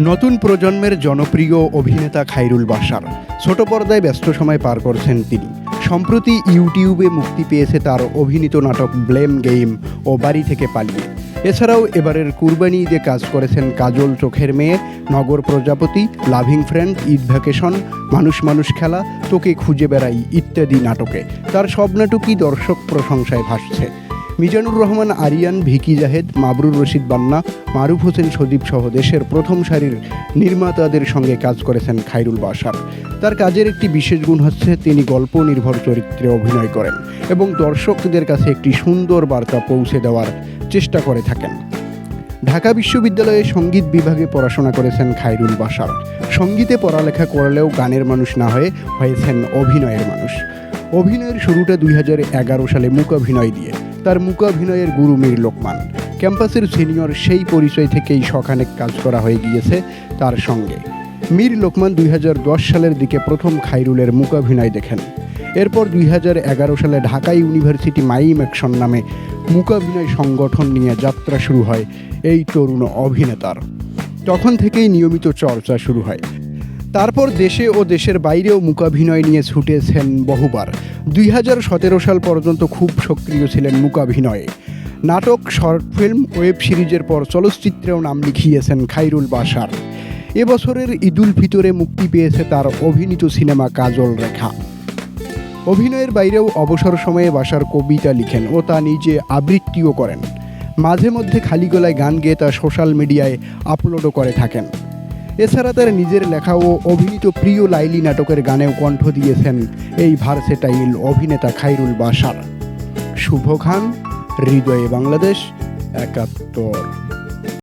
নতুন প্রজন্মের জনপ্রিয় অভিনেতা খাইরুল বাশার। ছোট পর্দায় ব্যস্ত সময় পার করছেন তিনি। সম্প্রতি ইউটিউবে মুক্তি পেয়েছে তার অভিনীত নাটক ব্লেম গেম ও বাড়ি থেকে পালিয়ে। এছাড়াও এবারের কুরবানি ঈদে কাজ করেছেন কাজল চোখের মেয়ে, নগর প্রজাপতি, লাভিং ফ্রেন্ড, ঈদ ভ্যাকেশন, মানুষ মানুষ খেলা, তোকে খুঁজে বেড়াই ইত্যাদি নাটকে। তার সব নাটকই দর্শক প্রশংসায় ভাসছে। মিজানুর রহমান, আরিয়ান, ভিকি জাহেদ, মাবরুর রশিদ বান্না, মারুফ হোসেন সদীপ সহ দেশের প্রথম সারির নির্মাতাদের সঙ্গে কাজ করেছেন খাইরুল বাসার তার কাজের একটি বিশেষ গুণ হচ্ছে তিনি গল্প নির্ভর চরিত্রে অভিনয় করেন এবং দর্শকদের কাছে একটি সুন্দর বার্তা পৌঁছে দেওয়ার চেষ্টা করে থাকেন। ঢাকা বিশ্ববিদ্যালয়ে সংগীত বিভাগে পড়াশোনা করেছেন খাইরুল বাসার সঙ্গীতে পড়ালেখা করলেও গানের মানুষ না হয়ে হয়েছেন অভিনয়ের মানুষ। অভিনয়ের শুরুটা দুই হাজার এগারো সালে মূকাভিনয় দিয়ে। তার মূকাভিনয়ের গুরু মীর লোকমান। ক্যাম্পাসের সিনিয়র সেই পরিচয় থেকেই সখানেক কাজ করা হয়ে গিয়েছে তার সঙ্গে। মীর লোকমান দুই হাজার দশ সালের দিকে প্রথম খাইরুলের মূকাভিনয় দেখেন। এরপর দুই হাজার এগারো সালে ঢাকা ইউনিভার্সিটি মাইম অ্যাকশন নামে মূকাভিনয় সংগঠন নিয়ে যাত্রা শুরু হয় এই তরুণ অভিনেতার। তখন থেকেই নিয়মিত চর্চা শুরু হয়। তারপর দেশে ও দেশের বাইরেও মূকাভিনয় নিয়ে ছুটেছেন বহুবার। দুই হাজার সতেরো সাল পর্যন্ত খুব সক্রিয় ছিলেন মূকাভিনয়ে। নাটক, শর্ট ফিল্ম, ওয়েব সিরিজের পর চলচ্চিত্রেও নাম লিখিয়েছেন খাইরুল বাশার। এবছরের ঈদুল ফিতরে মুক্তি পেয়েছে তার অভিনীত সিনেমা কাজল রেখা। অভিনয়ের বাইরেও অবসর সময়ে বাসার কবিতা লিখেন ও তা নিজে আবৃত্তিও করেন। মাঝে মধ্যে খালি গলায় গান গেয়ে তা সোশ্যাল মিডিয়ায় আপলোডও করে থাকেন। এছাড়া তার নিজের লেখা ও অভিনীত প্রিয় লাইলি নাটকের গানেও কণ্ঠ দিয়েছেন এই ভার্সেটাইল অভিনেতা খাইরুল বাসার শুভ খান হৃদয়ে বাংলাদেশ, একাত্তর।